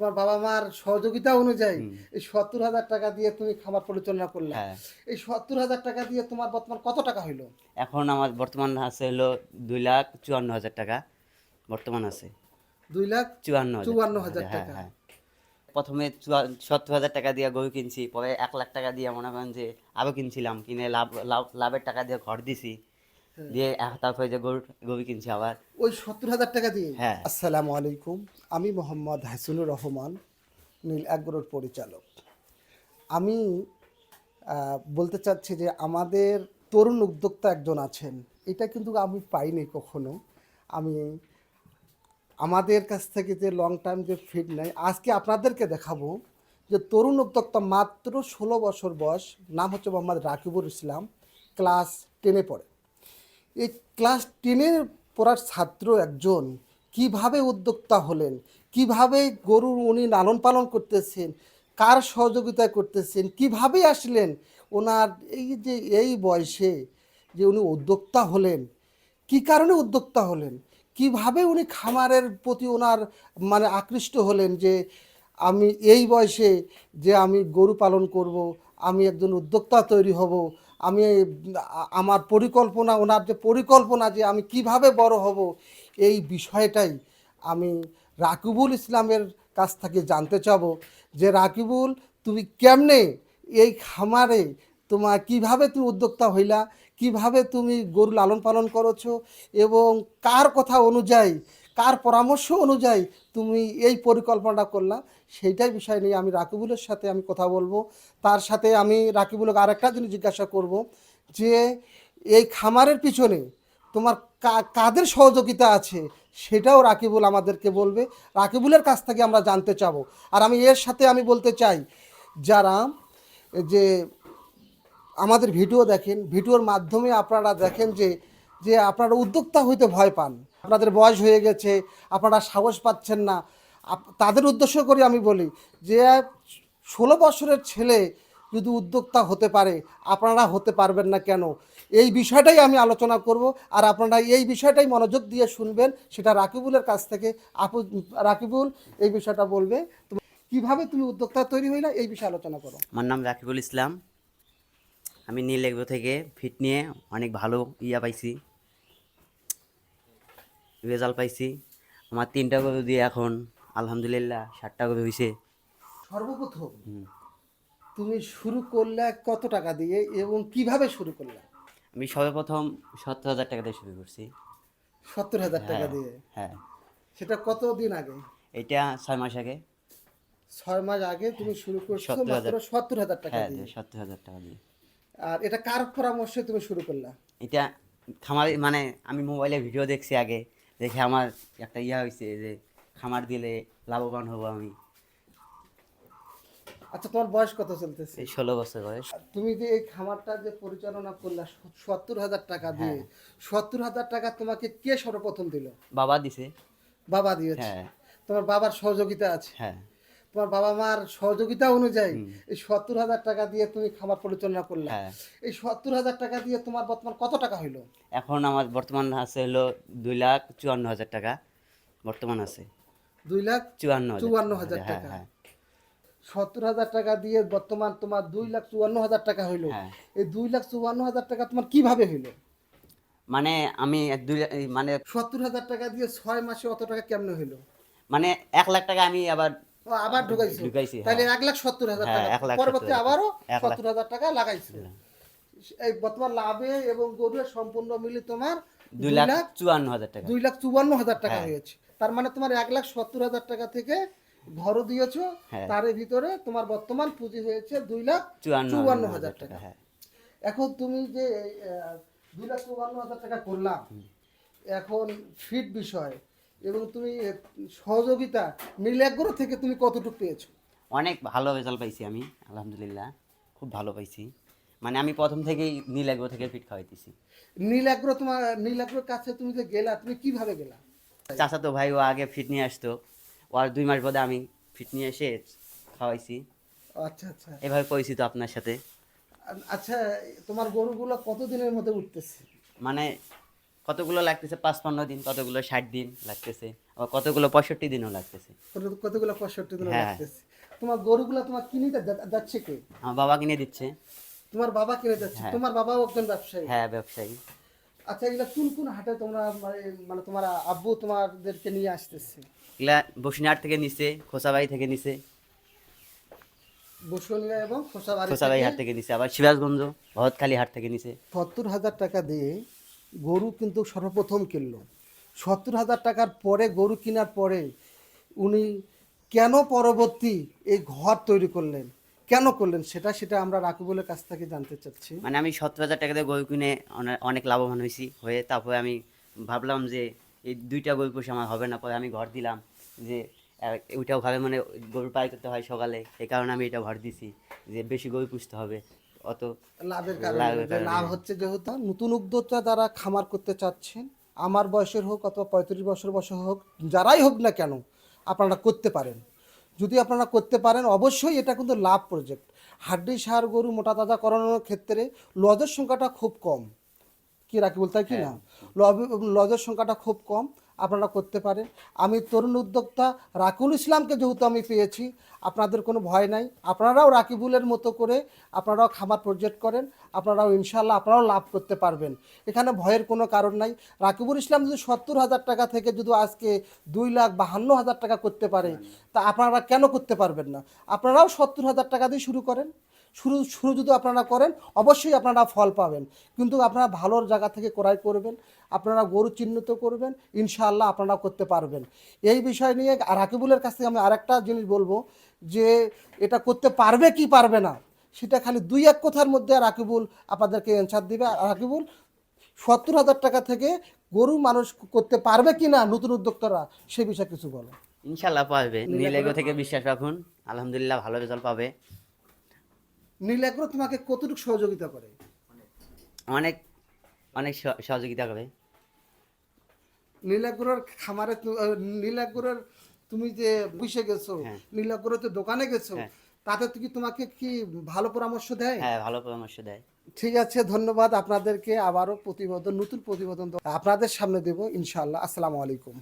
তোমার বাবা মার সহযোগিতা অনুযায়ী এই সত্তর হাজার টাকা দিয়ে তুমি খামার পরিচালনা করলে হ্যাঁ এই সত্তর হাজার টাকা দিয়ে তোমার বর্তমান কত টাকা হইল এখন আমার বর্তমান আছে হলো দুই লাখ চুয়ান্ন হাজার টাকা বর্তমান আছে দুই লাখ চুয়ান্ন চুয়ান্ন হাজার হ্যাঁ, টাকা। হ্যাঁ। প্রথমে চুয়া- সত্তর হাজার টাকা দিয়ে গরু কিনছি পরে এক লাখ টাকা দিয়ে মনে করেন যে আরও কিনছিলাম কিনে লাভ লাভ- লাভের টাকা দিয়ে ঘর দিছি হ্যাঁ। দিয়ে এক- তারপরে যে গরু গরু কিনছি আবার। ওই সত্তর হাজার টাকা দিয়ে? হ্যাঁ। আসসালামু আলাইকুম। আমি মোহাম্মদ হাসিনুর রহমান নীল অ্যাগ্রোর পরিচালক। আমি বলতে চাচ্ছি যে আমাদের তরুণ উদ্যোক্তা একজন আছেন। এটা কিন্তু আমি পাইনি কখনো। আমি আমাদের কাছ থেকে যে লং টাইম যে ফিড নেয় আজকে আপনাদেরকে দেখাবো যে তরুণ উদ্যোক্তা মাত্র ষোলো বছর বয়স নাম হচ্ছে মোহাম্মদ রাকিবুল ইসলাম ক্লাস টেনে পড়ে। এই ক্লাস টেনের পড়ার ছাত্র একজন কীভাবে উদ্যোক্তা হলেন? কীভাবে গরুর উনি লালন পালন করতেছেন? কার সহযোগিতা করতেছেন? কীভাবে আসলেন? ওনার এই যে, এই বয়সে যে উনি উদ্যোক্তা হলেন, কি কারণে উদ্যোক্তা হলেন? কীভাবে উনি খামারের প্রতি ওনার মানে আকৃষ্ট হলেন যে আমি এই বয়সে যে আমি গরু পালন করব, আমি একজন উদ্যোক্তা তৈরি হব আমি আমার পরিকল্পনা, ওনার যে পরিকল্পনা যে আমি কীভাবে বড় হব, এই বিষয়টাই আমি রাকিবুল ইসলামের কাছ থেকে জানতে চাবো যে, রাকিবুল, তুমি কেমনে এই খামারে তোমার কীভাবে তুমি উদ্যোক্তা হইলা, কীভাবে তুমি গরু লালন পালন করেছ এবং কার কথা অনুযায়ী কার পরামর্শ অনুযায়ী তুমি এই পরিকল্পনাটা করলা, সেইটাই বিষয় নিয়ে আমি রাকিবুলের সাথে আমি কথা বলব। তার সাথে আমি রাকিবুলকে আরেকটা জিনিস জিজ্ঞাসা করব যে, এই খামারের পিছনে তোমার কাদের সহযোগিতা আছে? সেটাও রাকিবুল আমাদেরকে বলবে। রাকিবুলের কাছ থেকে আমরা জানতে চাব। আর আমি এর সাথে আমি বলতে চাই, যারা যে আমাদের ভিডিও দেখেন, ভিডিওর মাধ্যমে আপনারা দেখেন যে যে আপনারা উদ্যোক্তা হইতে ভয় পান। আপনাদের বয়স হয়ে গেছে, আপনারা সাহস পাচ্ছেন না। তাদের উদ্দেশ্য করে আমি বলি যে, ষোলো বছরের ছেলে যদি উদ্যোক্তা হতে পারে, আপনারা হতে পারবেন না কেন? এই বিষয়টাই আমি আলোচনা করব আর আপনারা এই বিষয়টাই মনোযোগ দিয়ে শুনবেন। সেটা রাকিবুলের কাছ থেকে। আপু, রাকিবুল, এই বিষয়টা বলবে। কীভাবে তুমি উদ্যোক্তা তৈরি হইলা এই বিষয়ে আলোচনা করো। আমার নাম রাকিবুল ইসলাম। আমি নীল থেকে ফিট নিয়ে অনেক ভালো ইয়া পাইছি। রেজাল্ট পাইছি। আমার তিনটা গরু দিয়ে এখন আলহামদুলিল্লাহ ষাটটা গরু হয়েছে সর্বপ্রথম তুমি শুরু করলে কত টাকা দিয়ে এবং কীভাবে শুরু করলে? আমি সর্বপ্রথম সত্তর হাজার টাকা দিয়ে শুরু করছি। সত্তর হাজার টাকা হ্যাঁ, দিয়ে? হ্যাঁ। সেটা কত দিন আগে? এটা ছয় মাস আগে। ছয় মাস আগে তুমি শুরু করছ সত্তর হাজার। মাত্র সত্তর হাজার টাকা হ্যাঁ দিয়ে। সত্তর হাজার টাকা দিয়ে। আর এটা কার পরামর্শে তুমি শুরু করলা? এটা খামার মানে আমি মোবাইলে ভিডিও দেখছি আগে। দেখে আমার একটা ইয়া হয়েছে যে খামার দিলে লাভবান হব আমি। আচ্ছা তোমার বয়স কত চলতেছে? এই ষোলো বছর বয়স। তুমি যে এই খামারটা যে পরিচালনা করলা সত্তর হাজার টাকা দিয়ে হ্যাঁ। সত্তর হাজার টাকা তোমাকে কে সর্বপ্রথম দিল? বাবা দিছে। বাবা দিয়েছে। হ্যাঁ। তোমার বাবার সহযোগিতা আছে? হ্যাঁ। তোমার বাবা মার সহযোগিতা অনুযায়ী এই সত্তর হাজার টাকা দিয়ে তুমি খামার পরিচালনা করলা। হ্যাঁ। এই সত্তর হাজার টাকা দিয়ে তোমার বর্তমান কত টাকা হইল? এখন আমার বর্তমান আছে হলো দুই লাখ চুয়ান্ন হাজার টাকা বর্তমান আছে। দুই লাখ চুয়ান্ন চুয়ান্ন হাজার হ্যাঁ টাকা। হ্যাঁ। সত্তর হাজার টাকা দিয়ে বর্তমান তোমার দুই লাখ চুয়ান্ন হাজার টাকা হইল। এই দুই লাখ চুয়ান্ন হাজার টাকা তোমার কীভাবে হইল? মানে আমি দুই মানে সত্তর হাজার টাকা দিয়ে ছয় মাসে অত টাকা কেমনে হইল? মানে এক লাখ টাকা আমি আবার ও আবার ঢুকাইছো। ঢুকাইছি, তাহলে এক লাখ সত্তর হাজার হ্যাঁ, টাকা। পরবর্তী আবারও সত্তর হাজার টাকা লাগাইছো। এই বর্তমান লাভে এবং গরুর সম্পূর্ণ মিলে তোমার দুই লাখ চুয়ান্ন হাজার টাকা। দুই লাখ চুয়ান্ন হাজার টাকা হ্যাঁ। হয়েছে। তার মানে তোমার এক লাখ সত্তর হাজার টাকা থেকে ঘরও দিয়েছ হ্যাঁ। তার ভিতরে তোমার বর্তমান পুঁজি হয়েছে দুই লাখ চুয়ান্ন হাজার টাকা হ্যাঁ। এখন তুমি যে দুই লাখ চুয়ান্ন হাজার টাকা করলাম এখন ফিট বিষয় এবং তুমি সহযোগিতা নীলাগ্র থেকে তুমি কতটুকু পেয়েছ? অনেক ভালো রেজাল্ট পাইছি আমি আলহামদুলিল্লাহ। খুব ভালো পাইছি। মানে আমি প্রথম থেকেই নীল এগ্রো থেকে ফিট খাওয়াইতেছি। নীলাগ্র তোমার নীলাগ্রর কাছে তুমি যে গেলা তুমি কীভাবে গেলা? চাচা তো ভাই ও আগে ফিট নিয়ে আসতো। ও আর দুই মাস বাদে আমি ফিট নিয়ে এসে খাওয়াইছি। আচ্ছা আচ্ছা। এভাবে পরিচিত আপনার সাথে। আচ্ছা তোমার গরুগুলো কতদিনের মধ্যে উঠতেছে? মানে কতগুলো লাগতেছে? পাঁচ পনেরো দিন কতগুলো ষাট দিন লাগতেছে? আবার কতগুলো পঁয়ষট্টি দিনও লাগতেছে? কতগুলো পঁয়ষট্টি দিন হ্যাঁ। লাগতেছে? তোমার গরুগুলো তোমার কিনে যাচ্ছে কে? আমার বাবা কিনে দিচ্ছে। তোমার বাবা কিনে যাচ্ছে? হ্যাঁ। তোমার বাবাও একজন ব্যবসায়ী? হ্যাঁ ব্যবসায়ী। আচ্ছা এগুলো কোন কোন হাটে তোমরা মানে- মানে তোমার আব্বু তোমাদেরকে নিয়ে আসতেছে? এগুলা বসিরহাট থেকে নিছে খোসাবাড়ি থেকে নিছে। বসুনিয়া এবং খোসাবাড়ি খোসাবাড়ি হাট থেকে নিছে আবার সিরাজগঞ্জ ভরতখালী হাট থেকে নিছে। সত্তর হাজার টাকা দিয়ে গরু কিন্তু সর্বপ্রথম কিনলো। সত্তর হাজার টাকার পরে গরু কেনার পরে উনি কেন পরবর্তী এই ঘর তৈরি করলেন? কেন করলেন? সেটা সেটা আমরা রাকিবুলের কাছ থেকে জানতে চাচ্ছি। মানে আমি সত্তর হাজার টাকা দিয়ে গরু কিনে অনেক লাভবান হয়েছি, হয়ে তারপরে আমি ভাবলাম যে এই দুইটা গরু পুষে আমার হবে না, পরে আমি ঘর দিলাম যে ওইটাও ঘরে মানে গরু পাই করতে হয় সকালে এই কারণে আমি এটা ঘর দিছি, যে বেশি গরু পুষতে হবে। অত লাভের কারণে। লাভ হচ্ছে যেহেতু নতুন উদ্যোক্তা যারা খামার করতে চাচ্ছেন আমার বয়সের হোক অথবা পঁয়ত্রিশ বছর বয়সের হোক যারাই হোক না কেন আপনারা করতে পারেন। যদি আপনারা করতে পারেন অবশ্যই এটা কিন্তু লাভ প্রজেক্ট হাড্ডি সার গরু মোটা তাজা করানোর ক্ষেত্রে লজের সংখ্যাটা খুব কম। কি রাখি বলতে হয় কি না? লব- লজের সংখ্যাটা খুব কম। আপনারা করতে পারেন। আমি তরুণ উদ্যোক্তা রাকিবুল ইসলামকে যেহেতু আমি পেয়েছি, আপনাদের কোনো ভয় নাই। আপনারাও রাকিবুলের মতো করে আপনারাও খামার প্রজেক্ট করেন, আপনারাও ইনশাল্লাহ আপনারাও লাভ করতে পারবেন। এখানে ভয়ের কোনো কারণ নাই। রাকিবুল ইসলাম যদি সত্তর হাজার টাকা থেকে যদি আজকে দুই লাখ বাহান্ন হাজার টাকা করতে পারে, তা আপনারা কেন করতে পারবেন না? আপনারাও সত্তর হাজার টাকা দিয়ে শুরু করেন। শুরু শুরু যদি আপনারা করেন অবশ্যই আপনারা ফল পাবেন। কিন্তু আপনারা ভালো জায়গা থেকে ক্রয় করবেন আপনারা গরু চিহ্নিত করবেন ইনশাআল্লাহ আপনারা করতে পারবেন। এই বিষয় নিয়ে রাকিবুলের কাছ থেকে আমি আরেকটা জিনিস বলব যে এটা করতে পারবে কি পারবে না সেটা খালি দুই এক কথার মধ্যে রাকিবুল আপনাদেরকে অ্যান্সার দিবে। আর রাকিবুল সত্তর হাজার টাকা থেকে গরু মানুষ করতে পারবে কি না নতুন উদ্যোক্তারা সে বিষয়ে কিছু বলো। ইনশাল্লাহ পাবে। নীলেগো থেকে বিশ্বাস রাখুন আলহামদুলিল্লাহ ভালো রেজাল্ট পাবে। নীলাগ্র তোমাকে কতটুকু সহযোগিতা করে? অনেক অনেক সহযোগিতা করে। নীলাগুড়ের খামারে নীলাগুড়ের তুমি যে বুঝে গেছো হ্যাঁ। নীলাগুড়ের তো দোকানে গেছো হ্যাঁ। তাতে কি তোমাকে কি ভালো পরামর্শ দেয়? হ্যাঁ ভালো পরামর্শ দেয়। ঠিক আছে ধন্যবাদ আপনাদেরকে আবারও প্রতিবেদন নতুন প্রতিবেদন আপনাদের সামনে দেব ইনশাআল্লাহ। আসসালামু আলাইকুম।